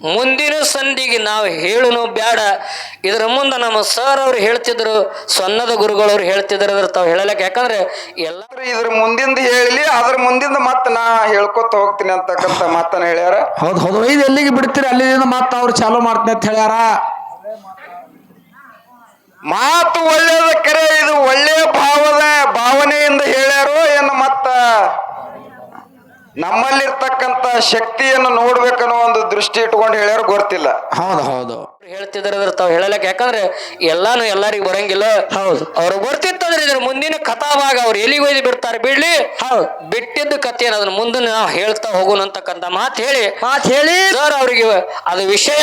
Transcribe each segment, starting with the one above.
ಮುಂದಿನ ಸಂಧಿಗೆ ನಾವು ಹೇಳುನು ಬ್ಯಾಡ. ಇದರ ಮುಂದೆ ನಮ್ಮ ಸರ್ ಅವ್ರು ಹೇಳ್ತಿದ್ರು ಸೊನ್ನದ ಗುರುಗಳವ್ರು ಹೇಳ್ತಿದ್ರು ಅದ್ರ ತಾವು ಹೇಳಲಕ್ಕೆ ಯಾಕಂದ್ರೆ ಎಲ್ಲರೂ ಇದ್ರ ಮುಂದಿಂದ ಹೇಳಿ ಅದ್ರ ಮುಂದಿಂದ ಮತ್ತೆ ನಾ ಹೇಳ್ಕೊತ ಹೋಗ್ತೀನಿ ಅಂತಕ್ಕಂಥ ಮಾತನ್ನ ಹೇಳ್ಯಾರ. ಹೌದು ಹೌದು ಇದು ಎಲ್ಲಿಗೆ ಬಿಡ್ತೀರಿ? ಅಲ್ಲಿಂದ ಮತ್ತೆ ಅವ್ರು ಚಾಲೂ ಮಾಡ್ತೀನಿ ಅಂತ ಹೇಳ್ಯಾರ. ಮಾತು ಒಳ್ಳೆಯದ ಕರೆ ಇದು ಒಳ್ಳೆಯ ಭಾವದ ಭಾವನೆಯಿಂದ ಹೇಳ್ಯಾರೋ ಏನು ಮತ್ತ ನಮ್ಮಲ್ಲಿರ್ತಕ್ಕಂಥ ಶಕ್ತಿಯನ್ನು ನೋಡ್ಬೇಕನ್ನೋ ಒಂದು ದೃಷ್ಟಿ ಇಟ್ಕೊಂಡು ಹೇಳ್ಯಾರ ಗೊತ್ತಿಲ್ಲ. ಹೌದು ಹೌದು. ಹೇಳ್ತಿದ್ರು ಅದ್ರ ತಾವು ಹೇಳಲಕ್ಕೆ ಯಾಕಂದ್ರೆ ಎಲ್ಲಾನು ಎಲ್ಲರಿಗೂ ಬರಂಗಿಲ್ಲ. ಹೌದು. ಅವ್ರು ಗೊತ್ತಿತ್ತಂದ್ರೆ ಇದ್ರ ಮುಂದಿನ ಕಥಾಭಾಗ ಅವ್ರು ಎಲ್ಲಿಗೆ ಒಯ್ದು ಬಿಡ್ತಾರೆ ಬಿಡ್ಲಿ? ಹೌದು. ಬಿಟ್ಟಿದ್ದ ಕಥೆ ಅದನ್ನ ಮುಂದೆ ನಾವು ಹೇಳ್ತಾ ಹೋಗೋಣ ಅಂತಕ್ಕಂಥ ಮಾತು ಹೇಳಿ. ಮಾತು ಹೇಳಿ. ಸರ್ ಅವ್ರಿಗೆ ಅದು ವಿಷಯ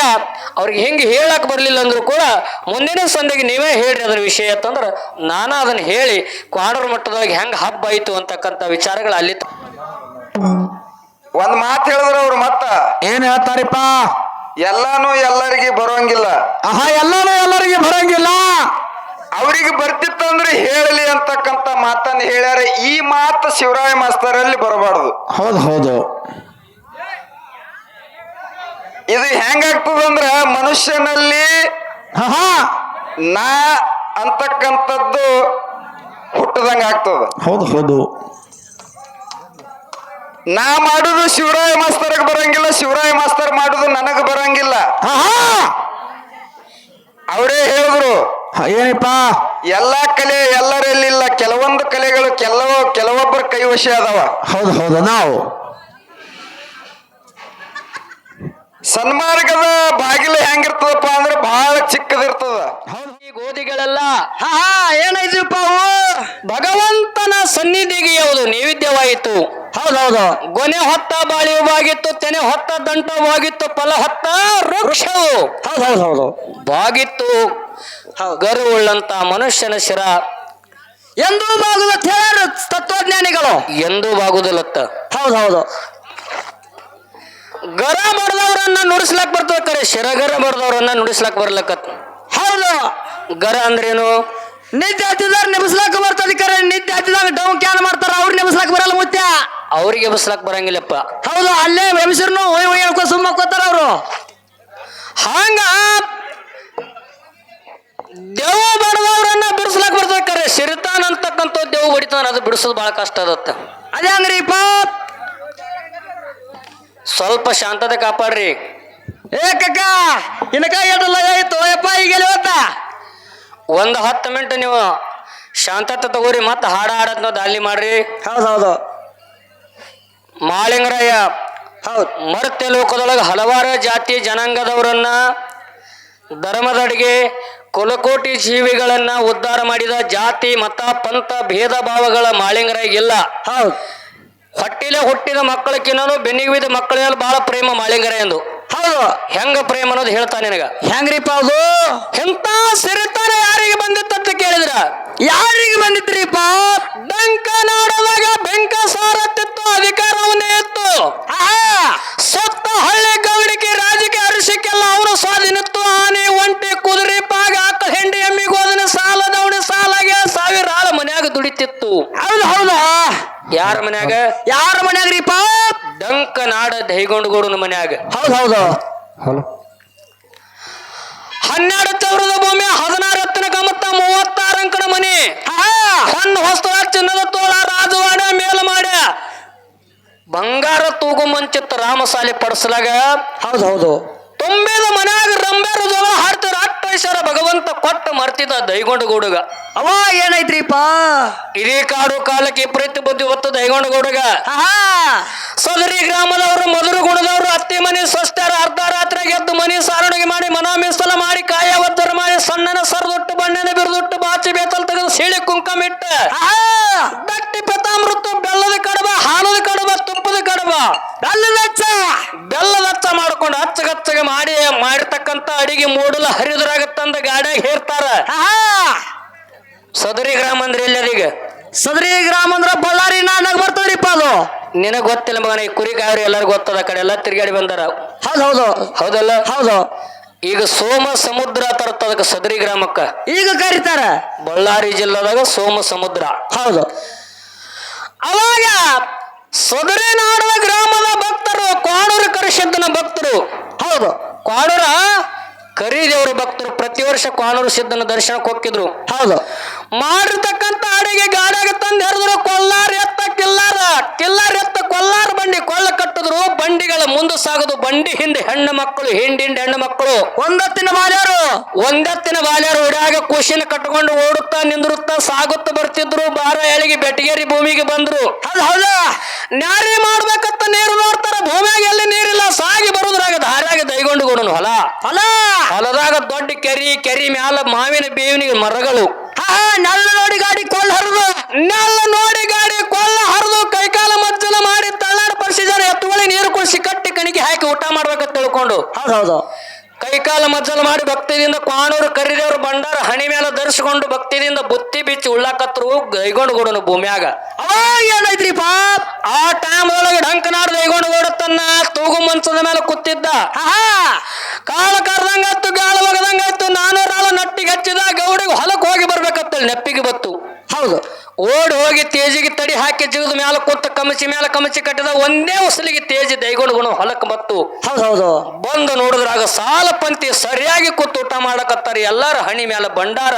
ಅವ್ರಿಗೆ ಹೆಂಗೆ ಹೇಳಕ್ ಬರ್ಲಿಲ್ಲ ಅಂದ್ರು ಕೂಡ ಮುಂದಿನ ಸಂದಿಗೆ ನೀವೇ ಹೇಳ್ರಿ ಅದ್ರ ವಿಷಯ ಅಂತಂದ್ರೆ ನಾನು ಅದನ್ನ ಹೇಳಿ ಕ್ವಾಡರ್ ಮಟ್ಟದೊಳಗೆ ಹೆಂಗ್ ಹಬ್ಬ ಆಯ್ತು ಅಂತಕ್ಕಂಥ ವಿಚಾರಗಳು ಅಲ್ಲಿ ತ- ಒಂದ್ ಮಾತು ಹೇಳಿದ್ರ ಅವ್ರು ಮತ್ತ. ಏನ್ ಹೇಳ್ತಾರಿಪ್ಪ? ಎಲ್ಲಾನು ಎಲ್ಲರಿಗೆ ಬರೋಂಗಿಲ್ಲ. ಆಹಾ ಎಲ್ಲಾನು ಎಲ್ಲರಿಗೆ ಬರಂಗಿಲ್ಲ? ಅವ್ರಿಗೆ ಬರ್ತಿತ್ತಂದ್ರೆ ಹೇಳಲಿ ಅಂತಕ್ಕಂತ ಮಾತನ್ನ ಹೇಳ್ಯಾರ. ಈ ಮಾತು ಶಿವರಾಯ ಮಾಸ್ತರಲ್ಲಿ ಬರಬಾರ್ದು. ಹೌದು ಹೌದು. ಇದು ಹೆಂಗಾಗ್ತದಂದ್ರ ಮನುಷ್ಯನಲ್ಲಿ ಆಹಾ. ನಾ ಅಂತಕ್ಕಂಥದ್ದು ಹುಟ್ಟದಂಗ ಆಗ್ತದ ಹೌದು ಹೌದು. ನಾ ಮಾಡುದು ಶಿವರಾಯ ಮಾಸ್ತರ್ಗೆ ಬರಂಗಿಲ್ಲ ಶಿವರಾಯ ಮಾಸ್ತರ್ ಮಾಡುದು ನನಗೆ ಬರಂಗಿಲ್ಲ. ಅವರೇ ಹೇಳಿದ್ರು ಏನಪ್ಪ? ಎಲ್ಲಾ ಕಲೆ ಎಲ್ಲರಲ್ಲಿಲ್ಲ ಕೆಲವೊಂದು ಕಲೆಗಳು ಕೆಲವು ಕೆಲವೊಬ್ಬರ ಕೈವಶ ಅದಾವ. ಹೌದು ಹೌದು ನಾವು. ಸನ್ಮಾರ್ಗದ ಬಾಗಿಲು ಹೆಂಗಿರ್ತದಪ್ಪ ಅಂದ್ರೆ ಬಹಳ ಚಿಕ್ಕದಿರ್ತದ. ಈ ಗೋಧಿಗಳೆಲ್ಲ ಹಾ ಅವು? ಭಗವಂತನ ಸನ್ನಿಧಿಗೆ ಯಾವುದು ನೈವೇದ್ಯವಾಯಿತು? ಹೌದೌದು. ಗೊನೆ ಹೊತ್ತ ಬಾಗಿತ್ತು ತೆನೆ ಹೊತ್ತ ದಂಟವಾಗಿತ್ತು ಫಲ ಹೊತ್ತ ವೃಕ್ಷವು. ಹೌದು ಹೌದು ಹೌದು ಬಾಗಿತ್ತು ಗರುವುಳ್ಳಂತ ಮನುಷ್ಯನ ಶಿರ. ಎಂದೂ ಬಾಗುದ ತತ್ವಜ್ಞಾನಿಗಳು. ಎಂದೂ ಬಾಗುದಿಲ್ಲತ್ತ ಹೌದು ಹೌದು ಗರ ಬಡ್ದವ್ರನ್ನ ನುಡಿಸ್ಲಾಕ್ ಬರ್ತದ ಕರೆ ಶಿರಗರ ಬಡ್ದವ್ರನ್ನ ನುಡಿಸ್ಲಾಕ್ ಬರ್ಲಕತ್ ಹೌದು. ಗರ ಅಂದ್ರೇನು? ನಿದ್ದೆ ಹತ್ತಿದಾರ ನಿಮಿಸ್ಲಾಕ ಬರ್ತದ ಕರೆ ನಿದ್ದೆ ಹತ್ತಿದಾಗ ಡೌನ್ ಕ್ಯಾನ್ ಮಾಡ್ತಾರ ಅವ್ರು ನಿಮಿಸ್ಲಾಕ ಬರಲ್ಲ ಮುತ್ಯ ಅವ್ರಿಗೆ ಬಸ್ಲಾಕ್ ಬರಂಗಿಲ್ಲಪ್ಪ. ಹೌದು ಅಲ್ಲೇ ವೆಬ್ಸರ್ನು ಒಯ್ ಒಯ್ ಹೇಳ್ಕೊ ಸುಮ್ಮ ಅವರು. ಹಂಗ ದೇವ ಬಡದವ್ರನ್ನ ಬಿಡಿಸ್ಲಾಕ್ ಬರ್ತದ ಕರೆ ಸಿರಿತಾನ ಅಂತಕ್ಕಂಥ ದೇವ್ ಬಡಿತಾನ ಅದು ಬಿಡಿಸೋದು ಬಹಳ ಕಷ್ಟ ಅದತ್ತ ಅದೇ ಹಂಗ್ರಿಪ್ಪ ಸ್ವಲ್ಪ ಶಾಂತತೆ ಕಾಪಾಡ್ರಿ. ಏ ಕಕ್ಕ ಇನಕ ಆಯ್ತು ಯಪ್ಪ ಈಗ ಎಲ್ಲಿ ಹೋತ ಒಂದು ಹತ್ತು ಮಿನಿಟ್ ನೀವು ಶಾಂತತೆ ತಗೋರಿ ಮತ್ತೆ ಹಾಡ ಹಾಡದ್ನ ದಾಳಿ ಮಾಡ್ರಿ. ಹೌದು ಹೌದು. ಮಾಳಿಂಗರಾಯ ಹೌದು. ಮರ್ತ್ಯ ಲೋಕದೊಳಗೆ ಹಲವಾರು ಜಾತಿ ಜನಾಂಗದವರನ್ನ ಧರ್ಮದಡಿಗೆ ಕುಲಕೋಟಿ ಜೀವಿಗಳನ್ನ ಉದ್ಧಾರ ಮಾಡಿದ ಜಾತಿ ಮತ ಪಂಥ ಭೇದ ಭಾವಗಳ ಇಲ್ಲ. ಹೌದು. ಹೊಟ್ಟಿಲೆ ಹುಟ್ಟಿದ ಮಕ್ಕಳಕ್ಕಿನ್ನೂ ಬೆನ್ನಿಗೆ ಬಿದ್ದ ಮಕ್ಕಳಲ್ಲಿ ಬಹಳ ಪ್ರೇಮ ಮಾಳಿಂಗರ ಎಂದು. ಹೌದು. ಹೆಂಗ ಪ್ರೇಮ ಅನ್ನೋದು ಹೇಳ್ತಾನೆ ನಿನಗ. ಹೆಂಗ್ರಿಪ್ಪ ಅದು? ಎಂತ ಸಿರಿತಾನ ಯಾರಿಗೆ ಬಂದಿತ್ತಂತ ಕೇಳಿದ್ರ? ಯಾರಿಗೆ ಬಂದಿತ್ರಿಪ್ಪ ಡಂಕ ನಾಡದಾಗ ಬೆಂಕ ಸಾರತ್ತಿತ್ತು ಅಧಿಕಾರವನ್ನೇ ಇತ್ತು ಸತ್ತ ಹಳ್ಳಿ ಗೌಡಿಕೆ ರಾಜಕೀಯ ಅರಿಸಿಕೆಲ್ಲ ಅವನು ಸ್ವಾಧೀನಿತ್ತು ಆನೆ ಒಂಟಿ ಕುದುರೆ ಪಾಗ ಆಕಳ ಹೆಂಡಿ ಎಮ್ಮಿ ಗೋದನ ಸಾಲ ದವಣಿ ಸಾಲಾಗೆ ಸಾವಿರ ಆಳ ಮನ್ಯಾಗ ದುಡಿತಿತ್ತು ಹೌದು ಹೌದಾ ಯಾರ ಮನ್ಯಾಗ ಯಾರ ಮನ್ಯಾಗ್ರಿಪ್ಪ ಡಂಕ ನಾಡ ದೈಗೊಂಡಗೂಡನ ಮನ್ಯಾಗ. ಹೌದು ಹೌದು ಹನ್ನೆರಡು ಚೌರದ ಭೂಮಿ ಹದಿನಾರು ಎತ್ತಿನ ಕಮತ್ತ ಮೂವತ್ತಾರು ಅಂಕಣ ಮನೆ. ಹಣ್ಣು ಹೊಸ್ತು ಚಿನ್ನದ ತೋಳ ರಾಜವಾಡ ಮೇಲ ಮಾಡ ಬಂಗಾರ ತೂಗು ಮಂಚಿತ್ತ ರಾಮಸಾಲಿ ಪಡಿಸಲಾಗ. ಹೌದು ಹೌದು. ತುಂಬಿದ ಮನ್ಯಾಗ ರಂಬೇರು ಜೋಳ ಹಾಡ್ತಿರ ಅಟ್ಟೈಶ್ವರ ಭಗವಂತ ಕೊಟ್ಟು ಮರ್ತಿದ ದೈಗೊಂಡ ಗೌಡಗ ಅವ ಏನೈತ್ರಿಪ್ಪ? ಇಡೀ ಕಾಡು ಕಾಲಕ್ಕೆ ವಿಪರೀತ ಬುದ್ಧಿ ಹೊತ್ತು ದೈಗೊಂಡ ಗೌಡಗ ಸದರಿ ಗ್ರಾಮದವರು ಮಧುರ ಗುಣದವರು ಅತ್ತಿ ಮನೆ ಸ್ವಸ್ಥರ ಅರ್ಧ ರಾತ್ರಿ ಗೆದ್ದು ಮನೆ ಸಾರಣಿಗೆ ಮಾಡಿ ಮನ ಮೀಸಲ ಮಾಡಿ ಕಾಯ ಒತ್ತರ ಮಾಡಿ ಸಣ್ಣನ ಸರದೊಟ್ಟು ಬಣ್ಣನ ಬಿರುದೊಟ್ಟು ಬಾಚಿ ಬೇತಲ್ ತೆಗೆದು ಸೀಳಿ ಕುಂಕಮಿಟ್ಟ. ದಟ್ಟಿ ಪತಾಮೃತ ಮಾಡಿ ಮಾಡಿರ್ತಕ್ಕಂಥ ಅಡಿಗೆ ಮೂಡಲ ಹರಿದ್ರಾಗತ್ತಂದ ಗಾಡಿಯಾಗ ಹೇರ್ತಾರ. ಸದರಿ ಗ್ರಾಮ ಅಂದ್ರೆ ಎಲ್ಲರಿಗ ಸದರಿ ಗ್ರಾಮ ಅಂದ್ರ ಬಳ್ಳಾರಿ ನಾಡಾಗ ಬರ್ತದ್ರಿಪ್ಪ ಅದು. ನಿನಗ್ ಗೊತ್ತಿಲ್ಲ ಮಗನ ಈ ಕುರಿ ಕಾಯ್ರಿ ಎಲ್ಲರಿಗೂ ಗೊತ್ತದ ಆ ಕಡೆ ಎಲ್ಲ ತಿರ್ಗಾಡಿ ಬಂದಾರ. ಹೌದು ಹೌದು. ಹೌದಲ್ಲ? ಹೌದು. ಈಗ ಸೋಮ ಸಮುದ್ರ ತರತ್ತ ಅದಕ್ಕೆ ಸದರಿ ಗ್ರಾಮಕ್ಕ. ಈಗ ಕರೀತಾರ? ಬಳ್ಳಾರಿ ಜಿಲ್ಲಾದಾಗ ಸೋಮ ಸಮುದ್ರ. ಹೌದು. ಅವಾಗ ಸದರಿ ನಾಡದ ಗ್ರಾಮದ ಭಕ್ತರು ಕೋಣೂರು ಕರಿಸಿದ್ದನ ಭಕ್ತರು ಹೌದು ಹೌದು ಕ್ವಾಣೂರ ಕರಿದೇವ್ರ ಭಕ್ತರು ಪ್ರತಿ ವರ್ಷ ಕ್ವಾಣೂರು ಸಿದ್ಧನ ದರ್ಶನಕ್ಕೆ ಹೋಗಿದ್ರು ಹೌದು. ಮಾಡಿರ್ತಕ್ಕಂತ ಅಡಿಗೆ ಗಾಡಿಯಾಗ ತಂದು ಹೆರಿದ್ರು ಕೊಲ್ಲಾರ ಎತ್ತ ಕಿಲ್ಲಾರ ಕಿಲ್ಲಾರ ಎತ್ತ ಕೊಲ್ಲಾರ ಬಂಡಿ ಕೊಲ್ಲ ಕಟ್ಟಿದ್ರು ಬಂಡಿಗಳ ಮುಂದೆ ಸಾಗದು ಬಂಡಿ ಹಿಂದೆ ಹೆಣ್ಣು ಮಕ್ಕಳು ಹಿಂಡಿ ಹಿಂಡಿ ಹೆಣ್ಣು ಮಕ್ಕಳು. ಒಂದತ್ತಿನ ಬಾಲ್ಯಾರು. ಒಂದತ್ತಿನ ಬಾಲ್ಯರು ಉಡಾಗ ಕುಶಿನ ಕಟ್ಕೊಂಡು ಓಡುತ್ತಾ ನಿಂದಿರುತ್ತಾ ಸಾಗುತ್ತಾ ಬರ್ತಿದ್ರು ಬಾರ ಎಳಿಗೆ ಬೆಟಗೇರಿ ಭೂಮಿಗೆ ಬಂದ್ರು. ಹೌದು ಹೌದು. ನ್ಯಾರಿ ಮಾಡ್ಬೇಕಂತ ನೀರು ನೋಡ್ತಾರ ಭೂಮಿಯಾಗ ಎಲ್ಲಿ ನೀರಿಲ್ಲ ಸಾಗಿ ಬರುದ್ರಾಗ ದಾರಿಯಾಗ ದೈಗೊಂಡು ಕೊಡೋನು ಹೊಲ ಅಲ್ಲ ಹೊಲದಾಗ ದೊಡ್ಡ ಕೆರಿ ಕೆರಿ ಮ್ಯಾಲ ಮಾವಿನ ಬೇವಿನ ಮರಗಳು. ಹಾ ನಲ್ಲ ನೋಡಿ ಗಾಡಿ ಕೊಲ್ಲ ಹರಿದು. ನಲ್ಲ ನೋಡಿ ಗಾಡಿ ಕೊಲ್ಲ ಹರಿದು ಕೈಕಾಲ ಮಜ್ಜಲ ಮಾಡಿ ತಳ್ಳಾಡ ಪರಿಸಿದ್ದಾರೆ. ಎತ್ತುವಳಿ ನೀರು ಕುಡಿಸಿ ಕಟ್ಟಿ ಕಣಿಗೆ ಹಾಕಿ ಊಟ ಮಾಡ್ಬೇಕಂತ ತಿಳ್ಕೊಂಡು. ಹೌದೌದು. ಹೌದು ಕೈಕಾಲ ಮಜ್ಜಲ್ ಮಾಡಿ ಭಕ್ತಿದಿಂದ ಕ್ವಾಣೂರು ಕರಿದೇವ್ರು ಬಂಡಾರ ಹಣಿ ಮೇಲೆ ಧರಿಸಿಕೊಂಡು ಭಕ್ತಿದಿಂದ ಬುತ್ತಿ ಬಿಚ್ಚಿ ಉಳ್ಳಾಕತ್ರು ಗೈಗೊಂಡು ಗೋಡನು ಭೂಮ್ಯಾಗ. ಅವಾಗ ಏನಾಯ್ತ್ರಿ ಪಾಪ್? ಆ ಟೈಮ್ ಒಳಗೆ ಡಂಕನಾಡ್ ದೈಗೊಂಡು ತನ್ನ ತೂಗು ಮಂಚದ ಮೇಲೆ ಕೂತಿದ್ದ. ಕಾಳ ಕರ್ದಂಗಾಯ್ತು, ಗಾಳ ಒಗದಂಗಾಯ್ತು ನಾನು ರಾಳ ನಟ್ಟಿಗೆ ಹಚ್ಚಿದ, ಗೌಡಿಗೆ ಹೊಲಕ್ಕೆ ಹೋಗಿ ಬರ್ಬೇಕತ್ತಲ್ಲಿ ನೆಪ್ಪಿಗೆ ಬತ್ತು. ಹೌದು. ಓಡಿ ಹೋಗಿ ತೇಜಿಗೆ ತಡಿ ಹಾಕಿ ಜಿಗಿದ ಮ್ಯಾಲ ಕೂತ ಕಮಚಿ ಮ್ಯಾಲ ಕಮಚಿ ಕಟ್ಟಿದ ಒಂದೇ ಉಸಲಿಗೆ ತೇಜಿ ದೈಗೊಂಡು ಗುಣ ಹೊಲಕ್ಕೆ ಬತ್ತು ಹೌದು ಹೌದು ಬಂದು ನೋಡಿದ್ರಾಗ ಸಾಲ ಪಂತಿ ಸರಿಯಾಗಿ ಕೂತು ಊಟ ಮಾಡಕತ್ತಾರ. ಎಲ್ಲಾರ ಹಣಿ ಮ್ಯಾಲ ಬಂಡಾರ.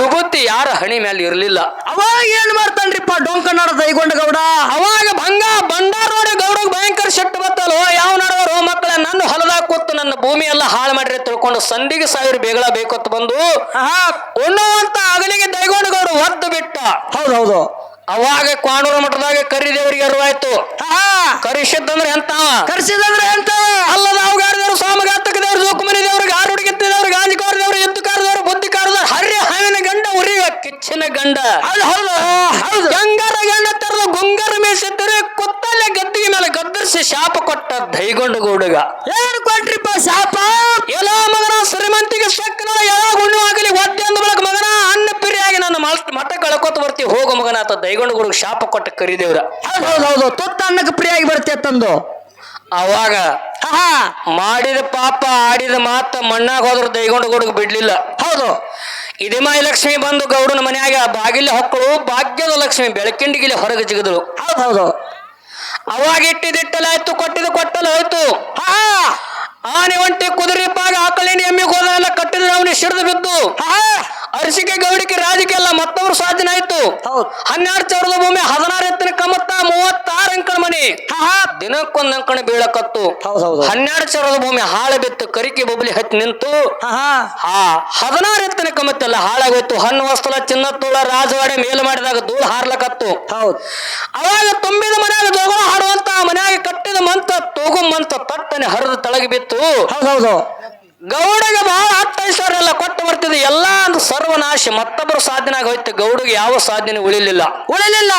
ವಿಭೂತಿ ಯಾರ ಹಣಿ ಮ್ಯಾಲ ಇರ್ಲಿಲ್ಲ. ಅವಾಗ ಏನ್ ಮಾಡ್ತಾನ್ರಿಪ್ಪ ಡೊಂಕನಾಡ ದೈಗೊಂಡ ಗೌಡ? ಅವಾಗ ಭಂಗ ಭಂಡಾರ ನೋಡಿ ಗೌಡ ಭಯಂಕರ ಶೆಟ್ ಬತ್ತಲ್ಲ. ಯಾವ ನಡವರು ಮಕ್ಕಳ ನನ್ನ ಹೊಲದಾಗ ಕೂತು ನನ್ನ ಭೂಮಿ ಎಲ್ಲ ಹಾಳು ಮಾಡ್ರಿ ತಿಳ್ಕೊಂಡು ಸಂದಿಗೆ ಸಾವಿರ ಬೇಗಳ ಬೇಕು ಬಂದು ಉಣ್ಣುವಂತ ಅಗಲಿಗೆ ದೈಗೊಂಡ ಗೌಡ ಒದ್ದು ಬಿಟ್ಟ. ಹೌದು ಹೌದು. ಅವಾಗ ಕ್ವಾಣೂರ ಮಠದಾಗ ಕರಿ ದೇವರಿಗೆ ಅರಿವಾಯ್ತು ಕರಿಸಿದ್ದಂದ್ರೆ ಎಂತಾವ? ಕರಿಸಿದ್ರೆ ಎಂತ ಅಲ್ಲದ ಅವಗಾರದವರು ಸ್ವಾಮಘಾತಕ ದೇವರು ಜೋಕುಮನಿ ದೇವ್ರಿಗೆ ಹುಡುಗಿತ್ತಿದವರು ಗಾಂಧಿ ದೇವ್ರಿಗೆ ಎದ್ದು ದೇವ್ರು ಬುದ್ಧಿ ಬುದ್ಧಿಕಾರದವ್ರು ಹರ್ಯ ಹಾವಿನ ಗಂಡ ಉರಿಯ ಕಿಚ್ಚಿನ ಗಂಡ. ಹೌದು ಹೌದು. ಹೌದು. ಗಂಗರ ಗಂಡ ತರದ ಗುಂಗರ ಮೇಸಿದ್ದರೆ ಕುತ್ತಲೆ ಗದ್ದಿಗೆ ಮೇಲೆ ಗದ್ದರಿಸಿ ಶಾಪ ಕೊಟ್ಟ ದೈಗೊಂಡ ಗೌಡಗ. ಏನ್ ಕೊಟ್ರಿಪ್ಪ ಶಾಪ? ಎಲ್ಲ ಮಗನ ಶ್ರೀಮಂತಿಗೆ ಸಕ್ಕನ ಯಾವ ಗುಂಡು ಆಗಲಿ ಒದ್ದೆ ಅಂದ ಬಳಕ ಮಗನ ಅನ್ನ ಪಿರಿಯಾಗಿ ನನ್ನ ಮಠ ಕಳ್ಕೊತ ಬರ್ತಿ ಹೋಗೋ ಮಗನ ಆತ ದೈಗೊಂಡ ಗೌಡಗ ಶಾಪ ಕೊಟ್ಟ ಕರಿದೇವ್ರ. ಹೌದು ಹೌದು ಹೌದು. ತುತ್ತ ಅನ್ನಕ್ಕೆ ಪ್ರಿಯಾಗಿ ಬರುತ್ತೆ ತಂದು ಅವಾಗ ಮಾಡಿದ ಪಾಪ ಆಡಿದ ಮಾತ ಮಣ್ಣಾಗ ಹೋದ್ರ ದೈಗೊಂಡ ಗುಡುಗ ಬಿಡ್ಲಿಲ್ಲ. ಹೌದು. ಇದಿಮಾಯಿ ಲಕ್ಷ್ಮಿ ಬಂದು ಗೌಡನ ಮನೆಯಾಗ ಬಾಗಿಲ ಹೊಕ್ಕಳು ಭಾಗ್ಯದ ಲಕ್ಷ್ಮಿ ಬೆಳಕಿಂಡಿಗಿಲಿ ಹೊರಗೆ ಜಿಗಿದ್ರು ಹೌದು ಹೌದು. ಅವಾಗ ಇಟ್ಟಿದಿಟ್ಟಲಾಯ್ತು ಕೊಟ್ಟಿದ ಕೊಟ್ಟಲು ಹೋಯ್ತು ಹಾ. ಆನೆ ಒಂಟಿ ಕುದುರೆ ಪಾಗ ಆಕಳಿನ ಎಮ್ಮಿಗೆ ಗೋದೆಲ್ಲ ಕಟ್ಟಿದ್ರೆ ಅವನಿಗೆ ಸಿಡಿದು ಬಿದ್ದು. ಅರಸಿಕೆ ಗೌಡಿಕೆ ರಾಜಕೀಯ ಎಲ್ಲ ಮತ್ತೊಬ್ರು ಸಾಧ್ಯ ಆಯ್ತು. ಹೌದು. ಹನ್ನೆರಡು ಸಾವಿರದ ಭೂಮಿ ಹದಿನಾರು ಎತ್ತಿನ ಕಮತ್ತ ಮೂವತ್ತಾರು ಅಂಕಣ ಮನೆ ದಿನಕ್ಕೊಂದ್ ಅಂಕಣ ಬೀಳಕತ್ತು. ಹೌದು ಹೌದು ಹನ್ನೆರಡು ಸಾವಿರದ ಭೂಮಿ ಹಾಳು ಬಿತ್ತು ಕರಿಕೆ ಬೊಬ್ಲಿ ಹತ್ತಿ ನಿಂತು. ಹದಿನಾರು ಎತ್ತಿನ ಕಮತ್ತೆಲ್ಲ ಹಾಳಾಗೋಯ್ತು. ಹಣ್ಣು ವಸ್ತುಲ ಚಿನ್ನ ತೋಳ ರಾಜವಾಡೆ ಮೇಲು ಮಾಡಿದಾಗ ಧೂಳು ಹಾರ್ಲಕತ್ತು. ಹೌದು. ಅವಾಗ ತುಂಬಿದ ಮನೆಯಾಗ ಜೋಗಳ ಹಾಡುವಂತ ಮನೆಯಾಗ ಕಟ್ಟಿದ ಮಂತ ತೂಗು ಮಂತ ತಟ್ಟನೆ ಹರಿದು ತಳಗಿ ಬಿತ್ತು. ಹೌದು ಹೌದು. ಗೌಡಗೆ ಬಹಳ ಹತ್ತು ಸಾವಿರ ಎಲ್ಲ ಕೊಟ್ಟು ಬರ್ತಿದೆ. ಎಲ್ಲ ಒಂದು ಸರ್ವನಾಶ. ಮತ್ತೊಬ್ಬರು ಸಾಧನೆ ಆಗೋಯ್ತು. ಗೌಡಿಗೆ ಯಾವ ಸಾಧನೆ ಉಳಿಲಿಲ್ಲ. ಉಳಿಲಿಲ್ಲ.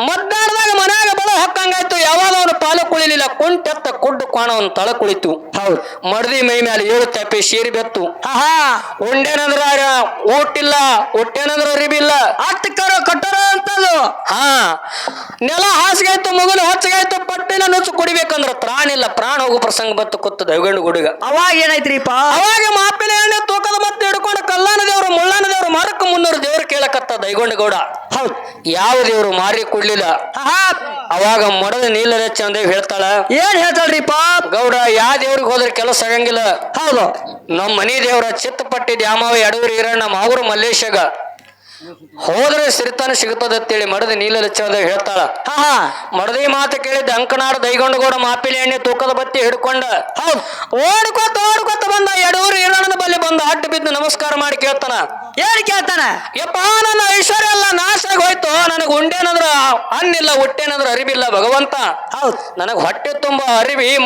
ಮದ್ದಾಡ್ದಾಗ ಮನ್ಯಾಗ ಬಳ ಹೊಕ್ಕಂಗಾಯ್ತು. ಯಾವಾಗ ಅವನ ಪಾಲು ಕುಳಿಲಿಲ್ಲ. ಕುಂಟೆತ್ತ ಕುಡ್ಡು ಕೋಣ ಅವನು ತಳ ಕುಳಿತು. ಹೌದು. ಮಡದಿ ಮೈ ಮೇಲೆ ಏಳು ತಪ್ಪಿ ಶೀರಿ ಬೆತ್ತು. ಹಾ ಉಂಡೇನಂದ್ರ ಊಟಿಲ್ಲ. ಹೊಟ್ಟೆನಂದ್ರ ಅರಿಬಿಲ್ಲ ಆರ್ಥಿಕರು ಕಟ್ಟರ ಅಂತದು. ಹಾ. ನೆಲ ಹಾಸಿಗಾಯ್ತು ಮಗನ ಹೊಚ್ಚಗಾಯ್ತು ಪಟ್ಟಿನ ನುಚ್ಚು ಕುಡಿಬೇಕಂದ್ರ ಪ್ರಾಣ ಇಲ್ಲ. ಪ್ರಾಣ ಹೋಗೋ ಪ್ರಸಂಗ ಬತ್ತು ಕೂತು ದೈಗಂಡು ಗುಡುಗ. ಅವಾಗ ಏನಾಯ್ತ್ರಿಪ್ಪ? ಅವಾಗ ಮಾಪಿನ ಎಣ್ಣೆ ತೂಕದ ಮತ್ತೆ ಹಿಡ್ಕೊಂಡು ಕಲ್ಲಾನ ದೇವರು ಮುಳ್ಳಾನ ದೇವರು ಮಾರಕ್ಕ ಮುನ್ನೂರು ದೇವ್ರು ಕೇಳಕತ್ತ ದೈಗೊಂಡ ಗೌಡ. ಹೌದು. ಯಾವ ದೇವರು ಮಾರಿ ಕೊಡ್ಲಿಲ್ಲ. ಅವಾಗ ಮೊಡದ ನೀಲ ಚಂದೇವ್ ಹೇಳ್ತಾಳ ಏನ್ ಹೇಳ್ತಾಳ್ರಿಪ್ಪ ಗೌಡ ಯಾವ ದೇವ್ರಿಗೆ ಹೋದ್ರೆ ಕೆಲಸ ಆಗಂಗಿಲ್ಲ. ಹೌದು. ನಮ್ಮ ಮನಿ ದೇವ್ರ ಚಿತ್ತಪಟ್ಟಿ ದ್ಯಾಮಾವ ಎಡೂರು ಈರಣ್ಣ ಮಾವೂರು ಮಲ್ಲೇಶಗ. ಹೋದ್ರೆ ಸಿರಿತಾನ ಸಿಗುತ್ತದೆ ಅಂತೇಳಿ ಮಡದಿ ನೀಲ ಚಂದೇವ್ ಹೇಳ್ತಾಳ. ಹಾ ಮಡದಿ ಮಾತು ಕೇಳಿದ್ದ ಅಂಕನಾಡ ದೈಗೊಂಡಗೌಡ ಮಾಪಿಲಿ ಎಣ್ಣೆ ತೂಕದ ಬತ್ತಿ ಹಿಡ್ಕೊಂಡ. ಹೌದು. ಓಡ್ಕೊತ ಓಡ್ಕೊತ ಬಂದ ಎಡೂರು ಈರಣ್ಣನ ಬಲ್ಲಿ ಬಂದ ಅಡ್ಡ ಬಿದ್ದು ನಮಸ್ಕಾರ ಮಾಡಿ ಕೇಳ್ತಾನ. ಏನ್ ಕೇಳ್ತಾನ? ಯಪ್ಪ ನನ್ನ ಐಶ್ವರ್ಯ ಎಲ್ಲ ನಾಶ ಆಗಿ ಹೋಯ್ತು. ನನಗೆ ಉಂಡೇನಂದ್ರ ಹಣ್ಣಿಲ್ಲ ಹುಟ್ಟೇನಂದ್ರ ಅರಿವಿಲ್ಲ ಭಗವಂತ. ಹೌದು. ನನಗೆ ಹೊಟ್ಟೆ ತುಂಬಾ ಅರಿವಿ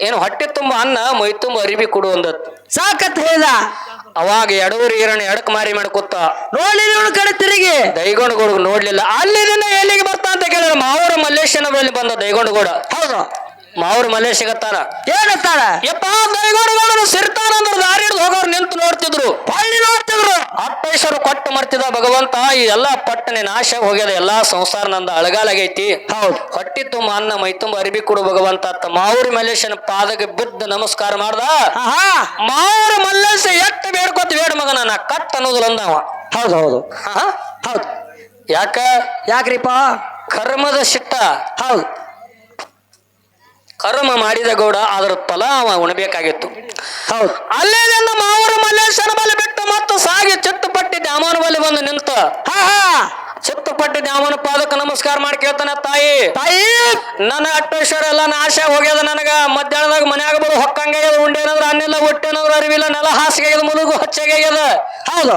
ಏನು ಹೊಟ್ಟೆ ತುಂಬ ಅನ್ನ ಮೈ ತುಂಬ ಅರಿವಿ ಕೊಡು ಅಂದತ್ ಸಾಕತ್ ಹೇಳ್ದ. ಅವಾಗ ಎಡವರು ಈರಣ್ಣ ಎಡಕ್ ಮಾರಿ ಮಾಡ್ಕೊತ ನೋಡಿ ಇವನ ಕಡೆ ತಿರುಗಿ. ದೈಗೊಂಡಗೌಡ ನೋಡ್ಲಿಲ್ಲ. ಅಲ್ಲಿ ಎಲ್ಲಿಗೆ ಬರ್ತಾ ಅಂತ ಕೇಳಿದ್ರೆ ಮಾವೂರು ಮಲ್ಲೇಶನ ಬಳಿ ಬಂದ ದೈಗೊಂಡಗೌಡ ಹೌದು. ಮಾವೂರು ಮಲ್ಲೇಶಗತ್ತಾನ ಏನಂತಾಳ ಯಪ್ಪ ಸಿರ್ತಾನ ಅಂದ್ರೆ ದಾರಿ ಹಿಡಿದು ಹೋಗೋರು ನಿಂತು ನೋಡ್ತಿದ್ರು. ಹಳ್ಳಿ ನೋಡ್ತಿದ್ರು. ಅಪ್ಪೇಶ್ವರು ಕೊಟ್ಟು ಮರ್ತಿದ ಭಗವಂತ ಈ ಎಲ್ಲ ಪಟ್ಟನೆ ನಾಶ ಹೋಗ್ಯದ ಎಲ್ಲಾ ಸಂಸಾರ ನಂದ ಅಳಗಾಲಾಗೈತಿ. ಹೌದು. ಹೊಟ್ಟಿ ತುಂಬ ಅನ್ನ ಮೈ ತುಂಬ ಅರಿಬಿ ಕೊಡು ಭಗವಂತ ಅತ್ತ ಮಾವ್ರ ಮಲ್ಲೇಶನ ಪಾದಕ್ಕೆ ಬಿದ್ದ ನಮಸ್ಕಾರ ಮಾಡ್ದ. ಹಾ ಮಾವೂರು ಮಲ್ಲೇಶ ಎಟ್ಟು ಬೇಡ್ಕೊತ ಬೇಡ ಮಗನ ನಾ ಕಟ್ ಅನ್ನೋದಿಲ್ಲ ಅಂದವ. ಹೌದು ಹೌದು. ಹಾ? ಹೌದು. ಯಾಕ? ಯಾಕ್ರಿಪ್ಪ? ಕರ್ಮದ ಶಿಟ್ಟ ಹೌದು. ಕರ್ಮ ಮಾಡಿದ ಗೌಡ ಅದರ ಫಲ ಅವ ಉಣಬೇಕಾಗಿತ್ತು. ಹೌದು. ಅಲ್ಲೇದಿಂದ ಮಾವರ ಮಲ್ಲೇಶ್ವರ ಬಲಿ ಬಿಟ್ಟು ಮತ್ತು ಸಾಗಿ ಚಿತ್ತಪಟ್ಟಿ ದ್ಯಾಮನ ಬಲಿ ಬಂದು ನಿಂತ. ಹಾ ಹಾ. ಚಿತ್ತಪಟ್ಟಿ ದ್ಯಾಮನ ಪಾದಕ್ಕೆ ನಮಸ್ಕಾರ ಮಾಡಿ ಕೇಳ್ತಾನೆ ತಾಯಿ. ತಾಯಿ! ನನ್ನ ಅಟ್ಟೇಶ್ವರ ಎಲ್ಲ ನಾಶ ಹೋಗ್ಯದ ನನಗ. ಮಧ್ಯಾಹ್ನದಾಗ ಮನೆಯಾಗ ಬರೋ ಹೊಕ್ಕಂಗೆ ಉಂಡೇನಂದ್ರ ಅನ್ನೆಲ್ಲ ಒಟ್ಟೇನಂದ್ರ ಅರಿವಿಲ್ಲ ನೆಲ ಹಾಸಿಗೆ ಆಗ್ಯದ ಮುಳುಗು ಹಚ್ಚಗೆ ಹೌದು.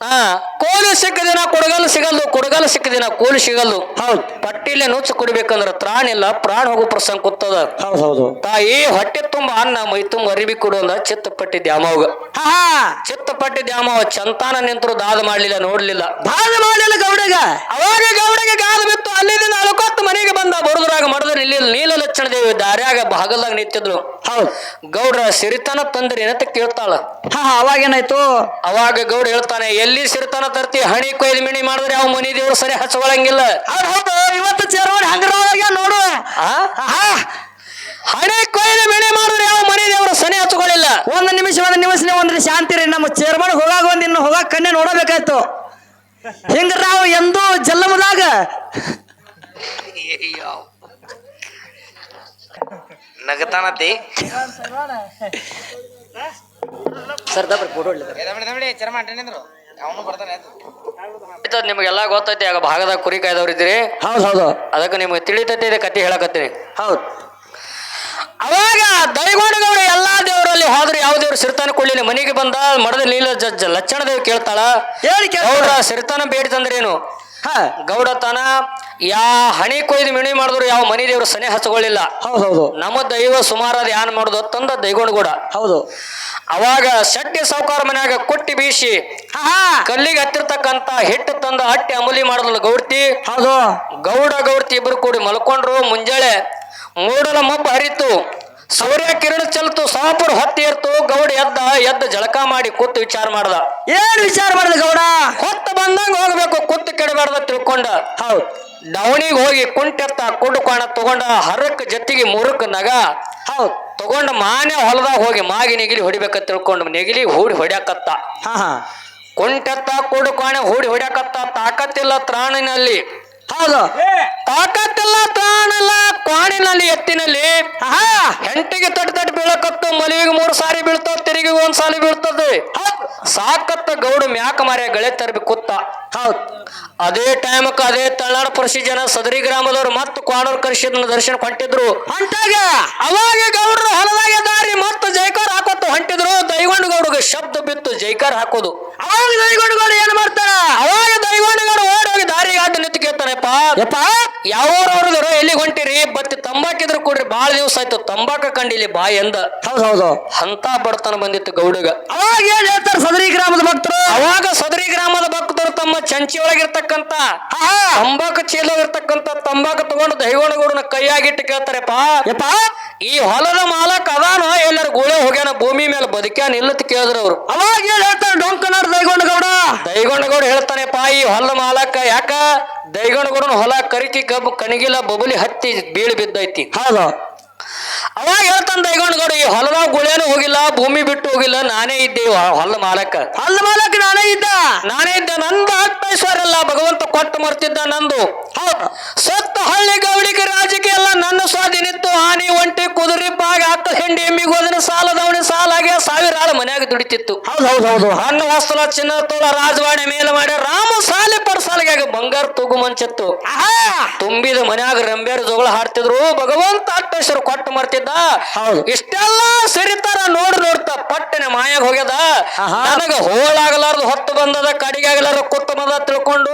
ಹಾ ಕೋಲು ಸಿಕ್ಕ ದಿನ ಕೊಡಗಲು ಸಿಗಲ್ದು ಕೊಡಗಲು ಸಿಕ್ಕ ದಿನ ಕೋಲು ಸಿಗಲ್ದು. ಹೌದು. ಪಟ್ಟಿಲೆ ನುಚ್ಚು ಕುಡಿಬೇಕಂದ್ರ ತ್ರಾಣ ಇಲ್ಲ ಪ್ರಾಣ ಹೋಗು ಪ್ರಸಂಗ ಕೂತದ. ಹೌದು ಹೌದು. ತಾಯಿ ಹೊಟ್ಟೆ ತುಂಬ ಅನ್ನ ಮೈ ತುಂಬ ಅರಿವಿ ಕೊಡು ಅಂದ ಚಿತ್ತಪಟ್ಟಿ ದ್ಯಾಮವ್ಗ. ಚಿತ್ತಪಟ್ಟಿ ದ್ಯಾಮವ ಚಂತಾನ ನಿಂತರು ದಾದ ಮಾಡ್ಲಿಲ್ಲ ನೋಡ್ಲಿಲ್ಲ. ದಾದ ಮಾಡಲಿಲ್ಲ ಗೌಡಗ? ಅವಾಗ ಗೌಡಗೆ ಗಾದ ಬಿತ್ತು ಅಲ್ಲಿಂದ ನಾಲ್ಕತ್ತು ಮನೆಗೆ ಬಂದ ಬರುದ್ರಾಗ ಮಡದ ಇಲ್ಲಿ ನೀಲ ಲಕ್ಷಣ ದೇವಿ ದಾರ್ಯಾಗ ಭಾಗದಾಗ ನಿಂತಿದ್ರು. ಹೌದು. ಗೌಡ್ರ ಸಿರಿತನ ತಂದ್ರಿ ಏನಂತ ಕೇಳ್ತಾಳ. ಹಾ ಅವಾಗ ಏನಾಯ್ತು? ಅವಾಗ ಗೌಡ ಹೇಳ್ತಾನೆ ಎಲ್ಲಿ ಸಿರ್ತಾನ ತರ್ತಿ? ಹಣಿ ಕೊಯ್ದು ಮಿಣಿ ಮಾಡಿದ್ರೆ ಯಾವ ಮನಿ ದೇವ್ರು ಸರಿ ಹಚ್ಕೊಳಂಗಿಲ್ಲ. ಹೌದು ಹೌದು ಇವತ್ತು ಚೇರ್ಮನ್ ಹಂಗ್ರವಾಗ ನೋಡು. ಹಣಿ ಕೊಯ್ದು ಮಿಣಿ ಮಾಡಿದ್ರೆ ಯಾವ ಮನಿ ದೇವ್ರು ಸನಿ ಹಚ್ಕೊಳ್ಳಿಲ್ಲ ಒಂದು ನಿಮಿಷ ಒಂದು ನಿಮಿಷ ಒಂದ್ರೆ ಶಾಂತಿ ರೀ. ನಮ್ಮ ಚೇರ್ಮನ್ ಹೋಗಾಗ ಒಂದ್ ಇನ್ನು ಹೋಗಾಗ ಕಣ್ಣೆ ನೋಡಬೇಕಾಯ್ತು. ಹಿಂಗ ನಾವು ಎಂದೂ ಜಲ್ಲಮದಾಗ. ನಗತಾನತಿ ಸರ್ ಚರ್ಮ ಫೋಟೋ ಅವನು ಬರ್ತಾನೆ ಆಯ್ತು, ನಿಮಗೆಲ್ಲ ಗೊತ್ತೈತಿ ಆಗ ಭಾಗದಾಗ ಕುರಿ ಕಾಯ್ದವ್ರು ಇದ್ದೀರಿ. ಹೌದು ಹೌದು. ಅದಕ್ಕೆ ನಿಮಗೆ ತಿಳಿತೈತಿ ಇದೆ ಕತೆ ಹೇಳಕತ್ತೀನಿ. ಹೌದು. ಅವಾಗ ದೈಗೊಂಡಗೌಡ ಎಲ್ಲಾ ದೇವರಲ್ಲಿ ಹೋದ್ರೆ ಯಾವ ದೇವ್ರು ಸಿರ್ತಾನ ಕೊಳ್ಳಿನ ಮನೆಗೆ ಬಂದ ಮಡದ ಲೀಲ ಜಜ್ಜ ಲಕ್ಷಣ ದೇವ್ ಕೇಳ್ತಾಳ? ಹೇಳಿ ಗೌಡ ಸಿರ್ತಾನ ಬೇಡಿ ತಂದ್ರೇನು? ಹಾ. ಗೌಡ ತಾನ ಯಾ ಹಣಿ ಕೊಯ್ದು ಮಿಣಿ ಮಾಡಿದ್ರು ಯಾವ ಮನಿ ದೇವರು ಸನೇಹ ಹಚ್ಕೊಳ್ಳಿಲ್ಲ ಹೌದು ಹೌದು ನಮ್ಮ ದೈವ ಸುಮಾರ ಅದು ಯಾನ್ ಮಾಡುದು ತಂದ ದೈಗೊಂಡಗೌಡ ಹೌದು. ಅವಾಗ ಶೆಟ್ಟಿ ಸಾವುಕಾರ ಮನ್ಯಾಗ ಕೊಟ್ಟಿ ಬೀಸಿ ಆಹಾ, ಕಲ್ಲಿಗೆ ಹತ್ತಿರ್ತಕ್ಕಂತ ಹಿಟ್ಟು ತಂದ ಹಟ್ಟಿ ಅಮೂಲಿ ಮಾಡಿದ್ಲು ಗೌಡ್ತಿ. ಹೌದು. ಗೌಡ ಗೌಡ್ತಿ ಇಬ್ರು ಕೂಡಿ ಮಲ್ಕೊಂಡ್ರು ಮುಂಜಾಳೆ ಮೂಡಲ ಮಬ್ಬು ಹರಿತು. ಸೌರ್ಯ ಕಿರಣ ಚಲ್ತು ಸಾಪುರ ಹತ್ತಿ ಇರ್ತು ಗೌಡ ಎದ್ದ ಎದ್ದ ಜಳಕ ಮಾಡಿ ಕೂತು ವಿಚಾರ ಮಾಡ್ದ. ಏನ್ ವಿಚಾರ ಮಾಡ್ದ ಗೌಡ? ಹೊತ್ತು ಬಂದಂಗ ಹೋಗ್ಬೇಕು ಕೂತು ಕೆಡಬಾರ್ದ ತಿಳ್ಕೊಂಡ. ಹೌದು. ಡವಣಿಗೆ ಹೋಗಿ ಕುಂಟೆತ್ತ ಕುಂಡು ಕಾಣ ತಗೊಂಡ ಹರಕ್ ಜೊತೆಗೆ ಮುರುಕ್ ನಗ. ಹೌದು ತಗೊಂಡ ಮಾನೆ ಹೊಲದಾಗ ಹೋಗಿ ಮಾಗಿ ನೆಗಿಲಿ ಹೊಡಿಬೇಕಂತ ತಿಳ್ಕೊಂಡು ನೆಗಿಲಿ ಹೂಡಿ ಹೊಡ್ಯಾಕತ್ತ. ಹಾ ಹಾ. ಕುಂಟೆತ್ತ ಕುಡುಕೋಣೆ ಹೂಡಿ ಹೊಡ್ಯಾಕತ್ತ ತಾಕತ್ತಿಲ್ಲ ತ್ರಾಣಿನಲ್ಲಿ. ಹೌದು. ತಾಕತ್ತಿಲ್ಲ ತ್ರಾಣಿಲ್ಲ ಕ್ವಾಣಿನಲ್ಲಿ ಎತ್ತಿನಲ್ಲಿ. ಹಾ ಹೆಂಟಿಗೆ ತಟ್ ತಟ್ ಬೀಳಕತ್ತು ಮಲಿಗೆ ಮೂರು ಸಾರಿ ಬೀಳ್ತಾವ ತಿರುಗಿ ಒಂದ್ ಸಾರಿ ಬೀಳ್ತದೆ. ಸಾಕತ್ತ ಗೌಡು ಮ್ಯಾಕ ಮಾರ್ಯ ಗಳೆ ತರಬಿ ಕೂತ ಹೌದು. ಅದೇ ಟೈಮಕ್ಕೆ ಅದೇ ತಳ್ಳಾಡ ಪರಿಸಿ ಜನ ಸದರಿ ಗ್ರಾಮದವರು ಮತ್ತು ಕ್ವಾಡೋರ್ ಕರ್ಷಿದ್ನ ದರ್ಶನ ಹೊಂಟಿದ್ರು. ಹೊಂಟಾಗ? ಅವಾಗ ಗೌಡ್ರು ಹೊಲದಾಗ ದಾರಿ ಮತ್ತು ಜೈಕಾರ ಹಾಕೋತ ಹೊಂಟಿದ್ರು. ದೈಗೊಂಡ ಗೌಡಗೆ ಶಬ್ದ ಬಿತ್ತು ಜೈಕಾರ ಹಾಕೋದು. ಅವಾಗ ದೈಗೊಂಡುಗಳು ಏನ್ ಮಾಡ್ತಾರ? ಅವಾಗ ದೈಗೊಂಡ ಗೌಡ ಓಡಿ ಹೋಗಿ ದಾರಿಗೆ ಅಡ್ಡ ನಿಂತು ಯಪ್ಪ! ಅವ್ರದ್ರು ಎಲ್ಲಿಗೆ ಹೊಂಟಿರಿ? ಬತ್ತಿ ತಂಬಾಕಿದ್ರು ಕೊಡ್ರಿ ಬಾಳ ದಿವಸ ಆಯ್ತು. ತಂಬಾಕ ಕಂಡಿಲಿ ಬಾ ಎಂದ. ಹೌದು ಹೌದು. ಅಂತ ಬಡತನ ಬಂದಿತ್ತು ಗೌಡಗ. ಅವಾಗ ಏನ್ ಹೇಳ್ತಾರ ಸದರಿ ಗ್ರಾಮದ ಭಕ್ತರು? ಅವಾಗ ಸದರಿ ಗ್ರಾಮದ ಭಕ್ತರು ತಮ್ಮ ಚಂಚಿ ಒಳಗಿರ್ತಕ್ಕಂತ ತಂಬಾಕು ಚೀಲ ಇರ್ತಕ್ಕಂತ ತಂಬಾಕು ತಗೊಂಡು ದೈವಣಗೌಡನ ಕೈಯಾಗಿಟ್ಟು ಕೇಳ್ತಾರೆ ಯಪ್ಪ! ಈ ಹೊಲದ ಮಾಲಕ್ ಹೋಗ್ಯಾನ ಭೂಮಿ ಮೇಲೆ ಬದುಕ್ಯಾನ ಇಲ್ಲತ್ ಕೇಳಿದ್ರು ಅವ್ರು. ಅವಾಗ ಏನ್ ಹೇಳ್ತಾರೆ ಡೊಂಕನಾರ್ ದೈಗೊಂಡಗೌಡ? ದೈಗೊಂಡಗೌಡ ಹೇಳ್ತಾನೆ ಪಾಯಿ ಹೊಲ ಮಾಲಕ. ಯಾಕ? ದೈಗೊಂಡಗೌಡನ ಹೊಲ ಕರಿಕಿ ಕಬ್ಬು ಕಣಗಿಲ ಬಬುಲಿ ಹತ್ತಿ ಬೀಳು ಬಿದ್ದೈತಿ. ಹೌದು. ಅವಾಗ ಹೇಳ್ತಾನ ದೈಗೊಂಡಗೌಡ ಈ ಹೊಲದಾಗ ಗುಳೇನು ಹೋಗಿಲ್ಲ ಭೂಮಿ ಬಿಟ್ಟು ಹೋಗಿಲ್ಲ ನಾನೇ ಇದ್ದೆ ಹೊಲ ಮಾಲಕ. ಹೊಲ ಮಾಲಕ ನಾನೇ ಇದ್ದ? ನಾನೇ ಇದ್ದೆ ನಂದು ಅಲ್ಲ ಭಗವಂತ ಕೊಟ್ಟು ಮರ್ತಿದ್ದ ನಂದು. ಹೌದು. ಸತ್ತ ಹಳ್ಳಿ ಗೌಡಿಗೆ ರಾಜಕೀಯ ಎಲ್ಲ ನನ್ನ ಸ್ವಾಧೀನಿತ್ತು ಆನೆ ಒಂಟಿ ಕುದುರೆ ಬಾಗ ಹತ್ತು ಹೆಂಡಿ ಎಮ್ಮಿಗೆ ಹೋದ್ರೆ ಸಾಲ ಸಾಲಾಗಿ ಸಾವಿರ ಆಳು ಮನ್ಯಾಗ ದುಡಿತಿತ್ತು. ಹೌದು ಹೌದು ಹೌದು. ಹಣ್ಣು ವಸ್ತ್ರ ಚಿನ್ನ ತೋಳ ರಾಜವಾಣಿ ಮೇಲೆ ಮಾಡಿ ರಾಮ ಸಾಲಿ ಪರ ಸಾಲಿಗೆ ಬಂಗಾರ ತೂಗು ಮಂಚಿತ್ತು. ತುಂಬಿದ ಮನ್ಯಾಗ ರಂಬೇರು ಜೋಗಳ ಹಾಡ್ತಿದ್ರು ಭಗವಂತ ಆತ್ಮೇಶ್ವರ ಕೊಟ್ಟು ಮರ್ತಿದ್ದ ಹೌದು. ಇಷ್ಟೆಲ್ಲ ಸರಿತಾರ ನೋಡ್ ನೋಡ್ತಾ ಪಟ್ಟನೆ ಮಾಯಾಗ ಹೋಗ್ಯದ. ನನಗ ಹೋಳಾಗಲಾರ್ದು ಹೊತ್ತು ಬಂದದ ಕಡಿಗಾಗಲಾರ ಕುತ್ತ ಬಂದ ತಿಳ್ಕೊಂಡು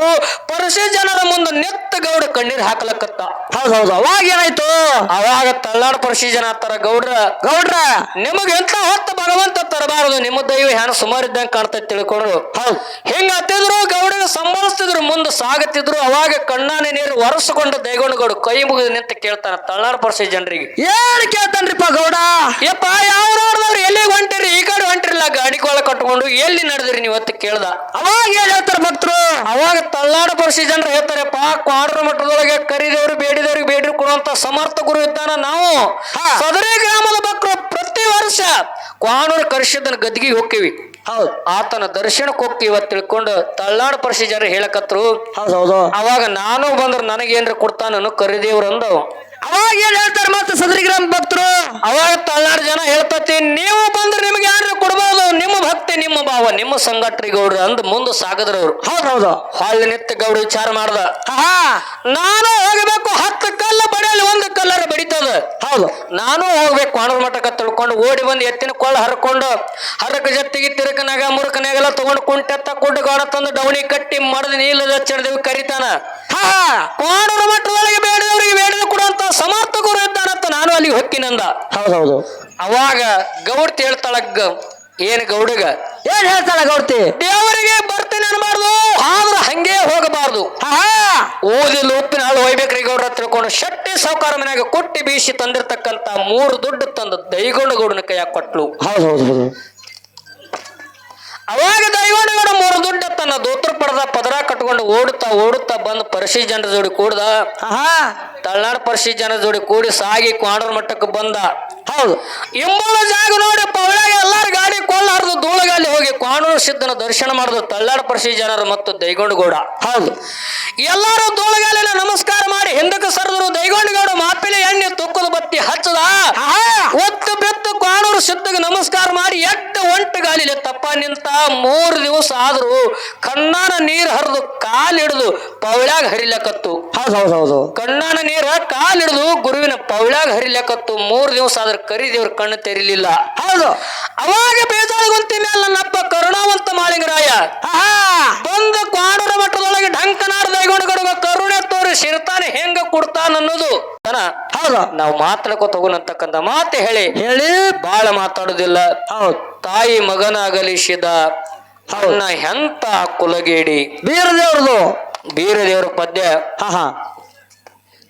ಪರಸಿ ಜನರ ಮುಂದೆ ನೆತ್ತ ಗೌಡ ಕಣ್ಣೀರ್ ಹಾಕ್ಲಕತ್ತ. ಹೌದ್ ಹೌದು ಅವಾಗ ಏನಾಯ್ತು? ಅವಾಗ ತಳ್ಳಾಡ ಪರಸಿ ಜನ ಆತರ ಗೌಡ್ರ. ಗೌಡ್ರ. ನಿಮಗ ಎಂತ ಹೊತ್ತು ಭಗವಂತ ತರಬಾರದು ನಿಮ್ಮ ದೈವ ಹೆಣ ಸುಮಾರು ಇದ್ದಂಗೆ ಕಾಣ್ತೈತಿ ತಿಳ್ಕೊಂಡ್ರು ಹೌದು. ಹಿಂಗ ಹತ್ತಿದ್ರು ಮುಂದೆ ಸಾಗುತ್ತಿದ್ರು ಅವಾಗ ಕಣ್ಣಾನೆ ನೀರು ಒರೆಸಿಕೊಂಡು ದೈಗೊಂಡಗೌಡ ಕೈ ಮುಗಿದು ನಿಂತ ಕೇಳ್ತಾನ ತಳ್ಳಾಡ ಪರ್ಸಿ ಜನರಿಗೆ. ಏನ್ ಕೇಳ್ತಾನ್ರಿಪ್ಪ ಗೌಡ? ಯಪ್ಪ ನೋಡಿದವ್ರು? ಎಲ್ಲಿಗೆ ಹೊಂಟಿರಿ? ಈ ಕಡೆ ಹೊಂಟಿರಲ್ಲ ಗಾಡಿ ಕೊಳ ಕಟ್ಕೊಂಡು ಎಲ್ಲಿ ನಡೆದ್ರಿ ನೀವು ಹೊತ್ತು ಕೇಳ್ದ? ಅವಾಗ ಏನ್ ಹೇಳ್ತಾರ ಭಕ್ತರು? ಅವಾಗ ತಳ್ಳಾರ ಪರ್ಸಿ ಜನರು ಹೇಳ್ತಾರಪ್ಪ ಕ್ವಾಡ್ರ ಮಠದೊಳಗೆ ಕರಿದವ್ರಿಗೆ ಬೇಡಿದವ್ರಿಗೆ ಬೇಡ್ರಿ ಕೊಡುವಂತ ಸಮರ್ಥ ಗುರು ಇದ್ದಾನ ನಾವು. ಸದರಿ ಗ್ರಾಮದ ಭಕ್ತರು ಪ್ರತಿ ವರ್ಷ ಕ್ವಾಣೂರು ಕರ್ಷಿದ್ದನ ಗದ್ದಿಗೆ ಹೋಗ್ತೀವಿ ಹೌದು ಆತನ ದರ್ಶನಕ್ಕೆ ಕೊಕ್ಕಿ ಇವತ್ತು ತಿಳ್ಕೊಂಡು ತಳ್ಳಾಡ ಪರ್ಸಿ ಜನರು ಹೇಳಕತ್ರು. ಹೌದು ಹೌದು. ಅವಾಗ ನಾನು ಬಂದ್ರೆ ನನಗೇನ್ರ ಕೊಡ್ತಾನನು ಕರಿದೇವ್ರು ಅಂದವು. ಅವಾಗ ಏನ್ ಹೇಳ್ತಾರೆ ಮತ್ತೆ ಸದರಿ ಗ್ರಾಮ ಭಕ್ತರು? ಅವಾಗ ತಳ್ಳಾಡ ಜನ ಹೇಳ್ತತಿ ನೀವು ಬಂದ್ರೆ ನಿಮ್ಗೆ ಯಾರು ಕೊಡ್ಬೋದು? ನಿಮ್ಮ ಭಕ್ತಿ ನಿಮ್ಮ ಭಾವ ನಿಮ್ಮ ಸಂಘಟ್ರಿ ಗೌಡ್ರ ಅಂದ್ ಮುಂದೆ ಸಾಗದ್ರ ಅವ್ರು. ಹೌದೌದು ಹಾಲ್ ನಿತ್ತ ಗೌಡ ವಿಚಾರ ಮಾಡ್ದ. ನಾನು ಹೋಗಬೇಕು ಹತ್ತು ಕಲ್ಲು ಬಡಿಯಲ್ಲಿ ಒಂದು ಕಲ್ಲರ ಬಡಿತದ. ಹೌದು. ನಾನು ಹೋಗ್ಬೇಕು ಹಣದ ಮಠಕ್ಕೆ ತಿಳ್ಕೊಂಡು ಓಡಿ ಬಂದು ಎತ್ತಿನ ಕೊಳ್ಳ ಹರ್ಕೊಂಡು ಹರಕ ಜೊತೆಗೆ ತಿರುಕನಾಗ ಮುರುಕನಾಗೆಲ್ಲ ತಗೊಂಡು ಕುಂಟೆತ್ತ ಕುಡ್ಡು ಗಾಡ ತಂದು ಡೌಣಿ ಕಟ್ಟಿ ಮಡದ ನೀಲದ ಚಡದೇವಿ ಕರಿತಾನ. ಹಾ ಕೋಣದ ಮಠದೊಳಗೆ ಬೇಡದವರಿಗೆ ಬೇಡದ ಕೊಡುವಂತ ಸಮರ್ಥ ಗುರು ಇದ್ದಾನಂತ ನಾನು ಅಲ್ಲಿಗೆ ಹೊಕ್ಕಿನಂದ ಹೌದೌದು. ಅವಾಗ ಗೌಡ್ತಿ ಹೇಳ್ತಾಳ ಏನ್ ಗೌಡಗ? ಏನ್ ಹೇಳ್ತಾಳ ಗೌಡ್ತಿ? ದೇವರಿಗೆ ಬರ್ತೀನಿ ಅನ್ಬಾರ್ದು ಆದ್ರ ಹಂಗೆ ಹೋಗಬಾರ್ದು. ಓದಿಲ್ಲ ಉಪ್ಪಿನ ಹಾಳು ಒಯ್ಬೇಕ್ರಿ ಗೌಡ್ರ ತಿಳ್ಕೊಂಡು ಶೆಟ್ಟಿ ಸಾವುಕಾರ ಮನ್ಯಾಗ ಕೊಟ್ಟಿ ಬೀಸಿ ತಂದಿರ್ತಕ್ಕಂತ ಮೂರು ದುಡ್ಡು ತಂದು ದೈಗೊಂಡ ಗೌಡನ ಕೈಯಾಗ ಕೊಟ್ಲು. ಹೌದು ಹೌದು ಅವಾಗ ದೈಗೊಂಡಗೌಡ ಮೂರು ದುಡ್ಡ ತನ್ನ ದೋತ್ರ ಪಡೆದ ಪದರ ಕಟ್ಕೊಂಡು ಓಡುತ್ತಾ ಓಡುತ್ತಾ ಬಂದು ಪರಿಶಿ ಜನರ ಜೋಡಿ ಕೂಡ್ದ. ತಳ್ನಾಡು ಪರಿಶಿ ಜನರ ಜೋಡಿ ಕೂಡಿ ಸಾಗಿ ಕ್ವಾಂಡ್ರ ಮಟ್ಟಕ್ಕೆ ಬಂದ. ಹೌದು. ಇಂಬಲ ಜಾಗ ನೋಡಿ ಪವಳಾಗ ಎಲ್ಲಾರು ಗಾಡಿ ಕೊಲ್ಲಾರದು ಧೂಳಗಾಲಿ ಹೋಗಿ ಕ್ವಾಂಡೂರು ಸಿದ್ಧನ ದರ್ಶನ ಮಾಡಿದ್ರು ತಳ್ಳಾಡ ಪರಿಶಿ ಜನರು ಮತ್ತು ದೈಗೊಂಡಗೌಡ. ಹೌದು. ಎಲ್ಲರೂ ಧೂಳಗಾಲಿನ ನಮಸ್ಕಾರ ಮಾಡಿ ಹಿಂದಕ್ಕೆ ಸರಿದ್ರು ದೈಗೊಂಡಗೌಡ ಮಾಪಿಲೆ ಎಣ್ಣೆ ತುಕ್ಕದ ಬತ್ತಿ ಹಚ್ಚದ ಹಾ ಒತ್ತು ಬೆತ್ತು ಕಾಣೂರು ಸಿದ್ಧಗೆ ನಮಸ್ಕಾರ ಮಾಡಿ ಎಟ್ಟ ಒಂಟ ಗಾಲಿಲೆ ತಪ್ಪ ನಿಂತ ಮೂರು ದಿವಸ ಆದ್ರೂ ಕಣ್ಣಾನ ನೀರ್ ಹರಿದು ಹಿಡದು ಪವಳ್ಯಾಗ ಹರಿಲಕತ್ತು. ಹೌದು ಹೌದು ಹೌದು. ಕಣ್ಣಾನ ನೀರ ಕಾಲಿಡಿದು ಗುರುವಿನ ಪವಳ್ಯಾಗ ಹರಿಲಕತ್ತು. ಮೂರು ದಿವಸ ಆದ್ರೆ ಕರಿ ದೇವ್ರ ಕಣ್ಣು ತೆರಿಲಿಲ್ಲ. ಹೌದು. ಅವಾಗ ಬೇಜಾರಗುಂತಿ ಮೇಲೆ ನನ್ನಪ್ಪ ಕರುಣಾವಂತ ಮಾಲಿಂಗರಾಯ ಬಂದು ಕ್ವಾಡೂರ ಮಠದೊಳಗೆ ತೋರಿ ಶಿರ್ತಾನೆ ಹೆಂಗ ಕೊಡ್ತಾನ ಅನ್ನೋದು. ತನ ಹೌದ. ನಾವು ಮಾತಾಡ್ಕೊತ ಹೋಗೋಣಂತಕ್ಕಂಥ ಮಾತು ಹೇಳಿ. ಹೇಳಿ. ಬಾಳ ಮಾತಾಡುದಿಲ್ಲ. ಹೌದು. ತಾಯಿ ಮಗನ ಅವನ್ನ ಎಂತ ಹೆಂತ ಕುಲಗೇಡಿ. ಬೀರದೇವ್ರದು. ಬೀರದೇವ್ರ ಬೀರ ದೇವರ ಪದ್ಯ. ಹಾ ಹಾ.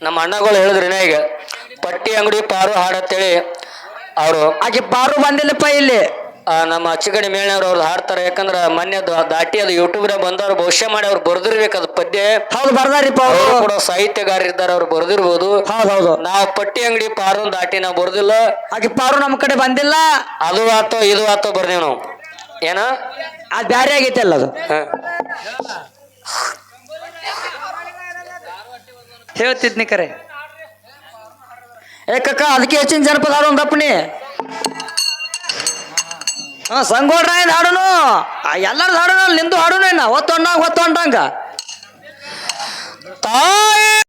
ನಮ್ಮ ಅಣ್ಣಗಳು ಹೇಳಿದ್ರೇನ ಈಗ. ಪಟ್ಟಿ ಅಂಗಡಿ ಪಾರು ಹಾಡತ್ತೇಳಿ ಅವರು ಆಕೆ ಪಾರು ಬಂದಿಲ್ಲಪ್ಪ ಇಲ್ಲಿ. ನಮ್ಮ ಅಚ್ಚುಗಡಿ ಮೇಳವ್ರು ಅವ್ರು ಹಾಡ್ತಾರೆ ಯಾಕಂದ್ರ ಮೊನ್ನೆ ಅದು ದಾಟಿ ಅದು ಯೂಟ್ಯೂಬ್ನಾಗ ಬಂದವ್ರು ಭವಿಷ್ಯ ಮಾಡಿ ಅವ್ರು ಬರ್ದಿರ್ಬೇಕು ಅದು ಪದ್ಯ. ಹೌದು ಬರ್ದಾರಿಪ್ಪ ಅವರು. ಕೂಡ ಸಾಹಿತ್ಯಗಾರ ಇದ್ದಾರೆ ಅವ್ರು ಬರ್ದಿರ್ಬೋದು. ಹೌದು ಹೌದು. ನಾವು ಪಟ್ಟಿ ಅಂಗಡಿ ಪಾರು ದಾಟಿ ನಾವು ಬರ್ದಿಲ್ಲ. ಆಕೆ ಪಾರು ನಮ್ಮ ಕಡೆ ಬಂದಿಲ್ಲ. ಅದು ಆತೋ ಇದು ಆತೋ ಬರ್ದೇವ್ ನಾವು. ಏನ? ಅದು ಬ್ಯಾರೆ ಆಗೈತೆ ಅಲ್ಲ ಅದು. ಹ. ಹೇಳ್ತಿದ್ನಿ ಕರೆ. ಏ ಕಕ್ಕ ಅದಕ್ಕೆ ಹೆಚ್ಚಿನ ಜನಪದ ಹಾಡು ಒಂದು ಅಪ್ಪಣಿ ಹಾ ಹಾಡುನು? ಎಲ್ಲರದ್ದು ಹಾಡುನು ನಿಂದು ಹಾಡುನು ಇನ್ನ ಹೊತ್ತೊಂಡಂಗ ಹೊತ್ತೊಂಡಂಗ. ತಾಯಿ